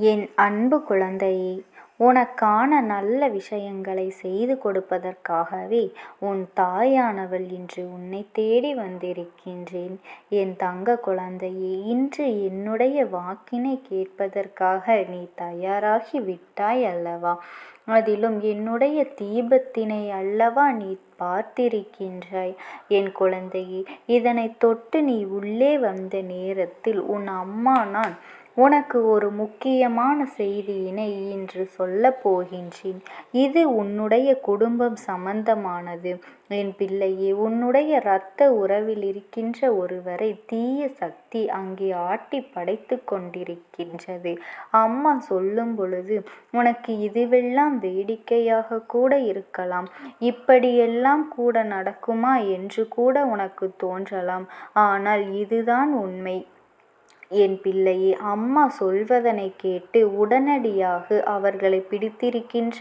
என் அன்பு குழந்தையே உனக்கான நல்ல விஷயங்களை செய்து கொடுப்பதற்காகவே உன் தாயானவள் இன்று உன்னை தேடி வந்திருக்கின்றேன். என் தங்க குழந்தையே இன்று என்னுடைய வாக்கினை கேட்பதற்காக நீ தயாராகி விட்டாய் அல்லவா? அதிலும் என்னுடைய தீபத்தினை அல்லவா நீ பார்த்திருக்கின்றாய்? என் குழந்தையே இதனை தொட்டு நீ உள்ளே வந்த நேரத்தில் உன் அம்மா நான் உனக்கு ஒரு முக்கியமான செய்தியினை இன்று சொல்லப் போகின்றேன். இது உன்னுடைய குடும்பம் சம்பந்தமானது. என் பிள்ளையே உன்னுடைய இரத்த உறவில் இருக்கின்ற ஒருவரை தீய சக்தி அங்கே ஆட்டி படைத்து கொண்டிருக்கின்றது. அம்மா சொல்லும் பொழுது உனக்கு இதுவெல்லாம் வேடிக்கையாக கூட இருக்கலாம். இப்படியெல்லாம் கூட நடக்குமா என்று கூட உனக்கு தோன்றலாம். ஆனால் இதுதான் உண்மை. என் பிள்ளையே அம்மா சொல்வதனை கேட்டு உடனடியாக அவர்களை பிடித்திருக்கின்ற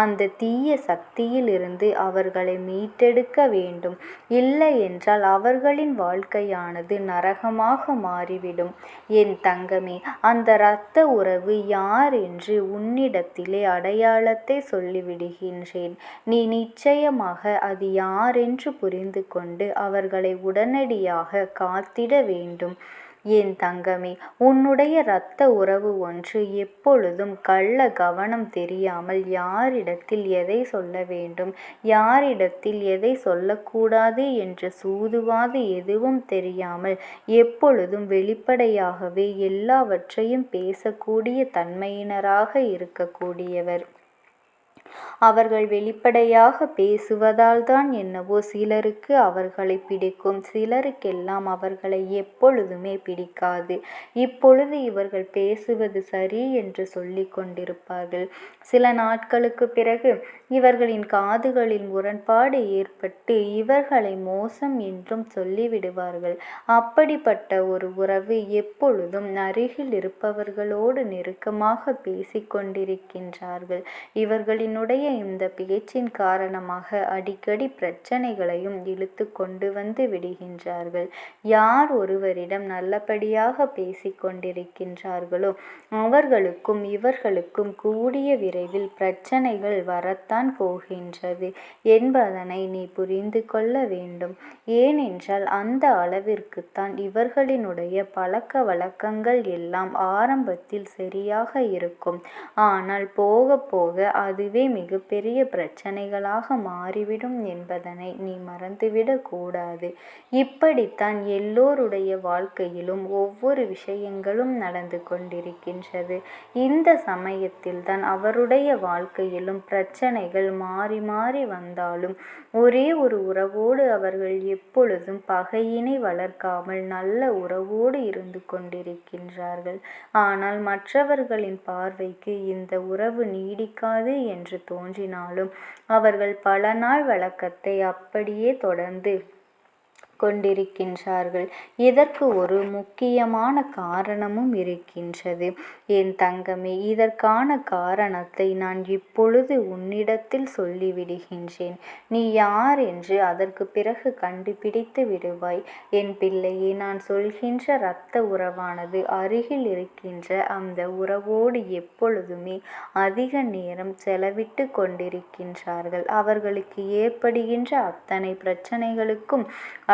அந்த தீய சக்தியிலிருந்து அவர்களை மீட்டெடுக்க வேண்டும். இல்லை என்றால் அவர்களின் வாழ்க்கையானது நரகமாக மாறிவிடும். என் தங்கமே அந்த இரத்த உறவு யார் என்று உன்னிடத்திலே அடையாளத்தை சொல்லிவிடுகின்றேன். நீ நிச்சயமாக அது யாரென்று புரிந்து கொண்டு அவர்களை உடனடியாக காத்திட வேண்டும். என் தங்கமே உன்னுடைய இரத்த உறவு ஒன்று எப்பொழுதும் கள்ள கவனம் தெரியாமல் யாரிடத்தில் எதை சொல்ல வேண்டும் யாரிடத்தில் எதை சொல்லக்கூடாது என்று சூதுவாது எதுவும் தெரியாமல் எப்பொழுதும் வெளிப்படையாகவே எல்லாவற்றையும் பேசக்கூடிய தன்மையினராக இருக்கக்கூடியவர். அவர்கள் வெளிப்படையாக பேசுவதால் தான் என்னவோ சிலருக்கு அவர்களை பிடிக்கும் சிலருக்கெல்லாம் அவர்களை எப்பொழுதுமே பிடிக்காது. இப்பொழுது இவர்கள் பேசுவது சரி என்று சொல்லி கொண்டிருப்பார்கள். சில நாட்களுக்கு பிறகு இவர்களின் காதுகளில் முரண்பாடு ஏற்பட்டு இவர்களை மோசம் என்றும் சொல்லிவிடுவார்கள். அப்படிப்பட்ட ஒரு உறவு எப்பொழுதும் அருகில் இருப்பவர்களோடு நெருக்கமாக பேசிக்கொண்டிருக்கின்றார்கள் என்னுடைய இந்த பேச்சின் காரணமாக அடிக்கடி பிரச்சனைகளையும் இழுத்து கொண்டு வந்து விடுகின்றார்கள். யார் ஒருவரிடம் நல்லபடியாக பேசிக்கொண்டிருக்கின்றார்களோ அவர்களுக்கும் இவர்களுக்கும் கூடிய விரைவில் பிரச்சனைகள் வரத்தான் போகின்றது என்பதனை நீ புரிந்து கொள்ள வேண்டும். ஏனென்றால் அந்த அளவிற்குத்தான் இவர்களினுடைய பழக்க வழக்கங்கள் எல்லாம் ஆரம்பத்தில் சரியாக இருக்கும். ஆனால் போக போக அதுவே மிகப்பெரிய பிரச்சனைகளாக மாறிவிடும் என்பதனை நீ மறந்துவிடக் கூடாது. இப்படித்தான் எல்லோருடைய வாழ்க்கையிலும் ஒவ்வொரு விஷயங்களும் நடந்து கொண்டிருக்கின்றது. இந்த சமயத்தில்தான் அவருடைய வாழ்க்கையிலும் பிரச்சனைகள் மாறி மாறி வந்தாலும் ஒரே ஒரு உறவோடு அவர்கள் எப்பொழுதும் பகையினை வளர்க்காமல் நல்ல உறவோடு இருந்து கொண்டிருக்கின்றார்கள். ஆனால் மற்றவர்களின் பார்வைக்கு இந்த உறவு நீடிக்காது என்று தோன்றினாலும் அவர்கள் பல நாள் வழக்கத்தை அப்படியே தொடர்ந்து கொண்டிருக்கின்றார்கள். இதற்கு ஒரு முக்கியமான காரணமும் இருக்கின்றது. என் தங்கமே இதற்கான காரணத்தை நான் இப்பொழுது உன்னிடத்தில் சொல்லிவிடுகின்றேன். நீ யார் என்று அதற்கு பிறகு கண்டுபிடித்து விடுவாய். என் பிள்ளையே நான் சொல்கின்ற இரத்த உறவானது அருகில் இருக்கின்ற அந்த உறவோடு எப்பொழுதுமே அதிக நேரம் செலவிட்டு கொண்டிருக்கின்றார்கள். அவர்களுக்கு ஏற்படுகின்ற அத்தனை பிரச்சனைகளுக்கும்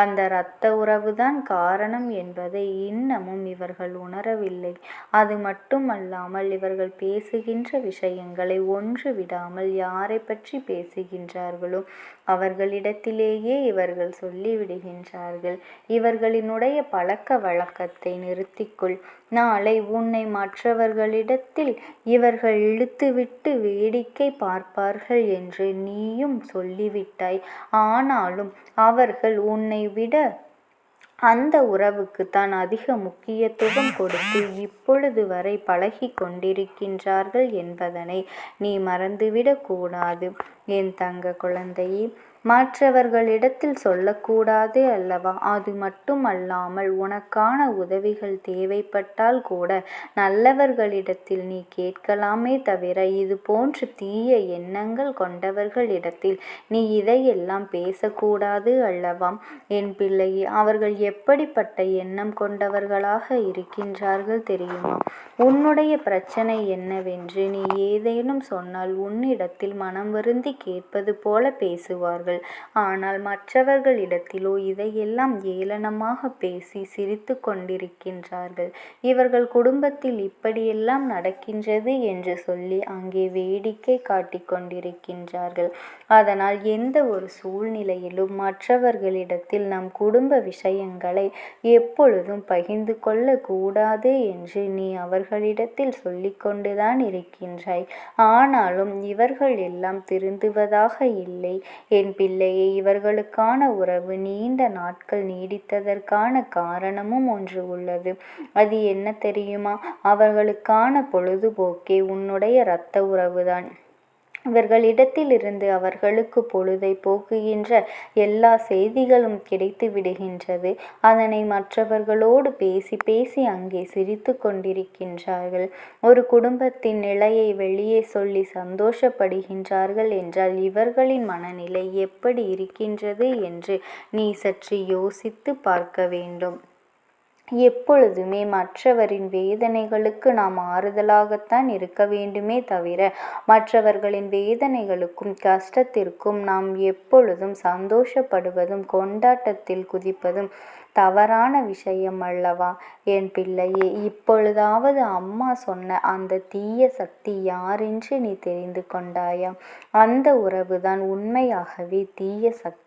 அந்த அந்த இரத்த உறவுதான் காரணம் என்பதை இன்னமும் இவர்கள் உணரவில்லை. அது மட்டுமல்லாமல் இவர்கள் பேசுகின்ற விஷயங்களை ஒன்று விடாமல் யாரை பற்றி பேசுகின்றார்களோ அவர்களிடத்திலேயே இவர்கள் சொல்லிவிடுகின்றார்கள். இவர்களினுடைய பழக்க வழக்கத்தை நிறுத்திக்கொள். நாளை உன்னை மற்றவர்களிடத்தில் இவர்கள் இழுத்துவிட்டு வேடிக்கை பார்ப்பார்கள் என்று நீயும் சொல்லிவிட்டாய். ஆனாலும் அவர்கள் உன்னை விட அந்த உறவுக்கு தான் அதிக முக்கியத்துவம் கொடுத்து இப்பொழுது வரை பழகி கொண்டிருக்கின்றார்கள் என்பதனை நீ மறந்துவிடக் கூடாது. என் தங்க குழந்தையே மற்றவர்களிடத்தில் சொல்லக்கூடாது அல்லவா? அது மட்டுமல்லாமல் உனக்கான உதவிகள் தேவைப்பட்டால் கூட நல்லவர்களிடத்தில் நீ கேட்கலாமே தவிர இது போன்ற தீய எண்ணங்கள் கொண்டவர்களிடத்தில் நீ இதையெல்லாம் பேசக்கூடாது அல்லவா? என் பிள்ளையே அவர்கள் எப்படிப்பட்ட எண்ணம் கொண்டவர்களாக இருக்கின்றார்கள் தெரியுமா? உன்னுடைய பிரச்சனை என்னவென்று நீ ஏதேனும் சொன்னால் உன்னிடத்தில் மனம் வருந்தி கேட்பது போல பேசுவார்கள். ஆனால் மற்றவர்களிடத்திலோ இதையெல்லாம் ஏளனமாக பேசி சிரித்து கொண்டிருக்கின்றார்கள். இவர்கள் குடும்பத்தில் இப்படியெல்லாம் நடக்கின்றது என்று சொல்லி அங்கே வேடிக்கை காட்டிக் கொண்டிருக்கின்றார்கள். அதனால் எந்த ஒரு சூழ்நிலையிலும் மற்றவர்களிடத்தில் நம் குடும்ப விஷயங்களை எப்பொழுதும் பகிர்ந்து கொள்ளக்கூடாது என்று நீ அவர்களிடத்தில் சொல்லிக்கொண்டுதான் இருக்கின்றாய். ஆனாலும் இவர்கள் எல்லாம் திருந்துவதாக இல்லை. என் பிள்ளையே இவர்களுக்கான உறவு நீண்ட நாட்கள் நீடித்ததற்கான காரணமும் ஒன்று உள்ளது. அது என்ன தெரியுமா? அவர்களுக்கான பொழுதுபோக்கே உன்னுடைய இரத்த உறவுதான். இவர்களிடத்திலிருந்து அவர்களுக்கு பொழுதை போக்குகின்ற எல்லா செய்திகளும் கிடைத்து விடுகின்றது. அதனை மற்றவர்களோடு பேசி பேசி அங்கே சிரித்து கொண்டிருக்கின்றார்கள். ஒரு குடும்பத்தின் நிலையை வெளியே சொல்லி சந்தோஷப்படுகின்றார்கள் என்றால் இவர்களின் மனநிலை எப்படி இருக்கின்றது என்று நீ சற்று யோசித்து பார்க்க வேண்டும். எப்பொழுதுமே மற்றவரின் வேதனைகளுக்கு நாம் ஆறுதலாகத்தான் இருக்க வேண்டுமே தவிர மற்றவர்களின் வேதனைகளுக்கும் கஷ்டத்திற்கும் நாம் எப்பொழுதும் சந்தோஷப்படுவதும் கொண்டாட்டத்தில் குதிப்பதும் தவறான விஷயம் அல்லவா? என் பிள்ளையே இப்பொழுதாவது அம்மா சொன்ன அந்த தீய சக்தி யாரென்று நீ தெரிந்து கொண்டாயா? அந்த உறவுதான் உண்மையாகவே தீய சக்தி.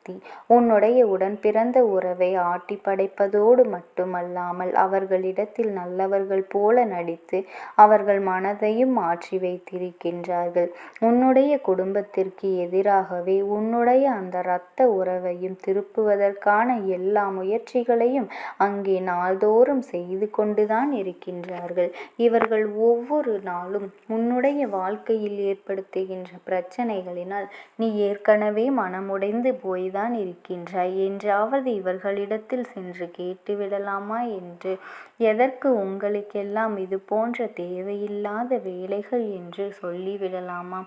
உன்னுடைய உடன் பிறந்த உறவை ஆட்டி படைப்பதோடு மட்டுமல்லாமல் அவர்களிடத்தில் நல்லவர்கள் போல நடித்து அவர்கள் மனதையும் மாற்றி வைத்திருக்கின்றார்கள். உன்னுடைய குடும்பத்திற்கு எதிராகவே உன்னுடைய அந்த இரத்த உறவையும் திருப்புவதற்கான எல்லா முயற்சிகளையும் அங்கே நாள்தோறும் செய்து கொண்டுதான் இருக்கின்றார்கள். இவர்கள் ஒவ்வொரு நாளும் உன்னுடைய வாழ்க்கையில் ஏற்படுத்துகின்ற பிரச்சனைகளினால் நீ ஏற்கனவே மனமுடைந்து போய்தான் இருக்கின்றாய் என்றாவது இவர்களிடத்தில் சென்று கேட்டுவிடலாமா என்று? எதற்கு உங்களுக்கெல்லாம் இது போன்ற தேவையில்லாத வேலைகள் என்று சொல்லிவிடலாமா?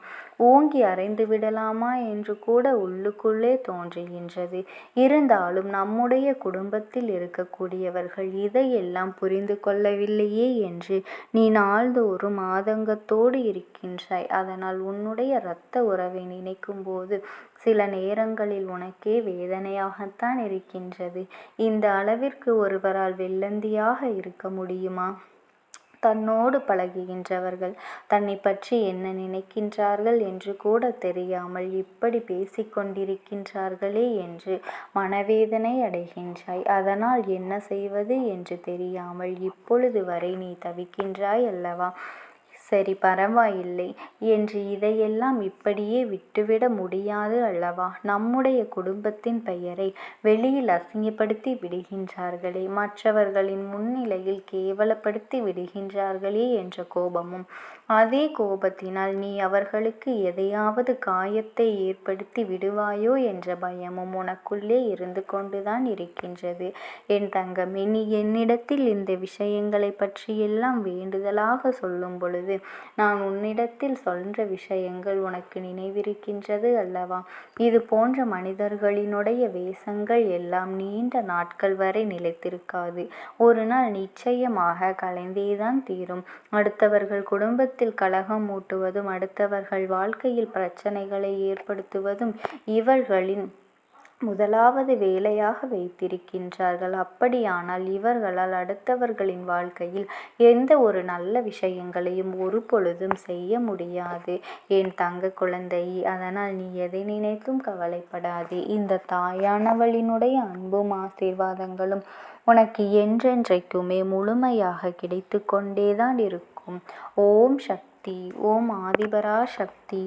ஓங்கி அறைந்து விடலாமா என்று கூட உள்ளுக்குள்ளே தோன்றுகின்றது. இருந்தாலும் நம்முடைய குடும்பத்தில் இருக்கக்கூடியவர்கள் இதையெல்லாம் புரிந்து கொள்ளவில்லையே என்று நீ நாள்தோறும் ஆதங்கத்தோடு இருக்கின்றாய். அதனால் உன்னுடைய இரத்த உறவை நினைக்கும் போது சில நேரங்களில் உனக்கு வேதனையாகத்தான் இருக்கின்றது. இந்த அளவிற்கு ஒருவரால் வெள்ளந்தியாக இருக்க முடியுமா? தன்னோடு பழகுகின்றவர்கள் தன்னை பற்றி என்ன நினைக்கின்றார்கள் என்று கூட தெரியாமல் இப்படி பேசிக்கொண்டிருக்கின்றார்களே என்று மனவேதனை அடைகின்றாய். அதனால் என்ன செய்வது என்று தெரியாமல் இப்பொழுது வரை நீ தவிக்கின்றாய் அல்லவா? சரி பரவாயில்லை என்று இதையெல்லாம் இப்படியே விட்டுவிட முடியாது அல்லவா? நம்முடைய குடும்பத்தின் பெயரை வெளியில் அசிங்கப்படுத்தி விடுகின்றார்களே மற்றவர்களின் முன்னிலையில் கேவலப்படுத்தி விடுகின்றார்களே என்ற கோபமும் அதே கோபத்தினால் நீ அவர்களுக்கு எதையாவது காயத்தை ஏற்படுத்தி விடுவாயோ என்ற பயமும் உனக்குள்ளே இருந்து கொண்டுதான் இருக்கின்றது. என் தங்கமே நீ என்னிடத்தில் இந்த விஷயங்களை பற்றியெல்லாம் வேண்டுதலாக சொல்லும் பொழுது நான் உன்னிடத்தில் சொல்ற விஷயங்கள் உனக்கு நினைவிருக்கின்றது அல்லவா? இது போன்ற மனிதர்களினுடைய வேஷங்கள் எல்லாம் நீண்ட நாட்கள் வரை நிலைத்திருக்காது. ஒரு நாள் நிச்சயமாக கலைந்தேதான் தீரும். அடுத்தவர்கள் குடும்பத்தில் குடும்பத்தில் கலகம் மூட்டுவதும் அடுத்தவர்கள் வாழ்க்கையில் பிரச்சனைகளை ஏற்படுத்துவதும் இவர்களின் முதலாவது வேலையாக வைத்திருக்கின்றார்கள். அப்படியானால் இவர்களால் அடுத்தவர்களின் வாழ்க்கையில் எந்த ஒரு நல்ல விஷயங்களையும் ஒரு பொழுதும் செய்ய முடியாது. என் தங்க குழந்தை அதனால் நீ எதை நினைத்தும் கவலைப்படாதே. இந்த தாயானவளினுடைய அன்பும் ஆசீர்வாதங்களும் உனக்கு என்றென்றைக்குமே முழுமையாக கிடைத்து கொண்டேதான் இருக்கும். ஓம் சக்தி ஓம் ஆதிபரா சக்தி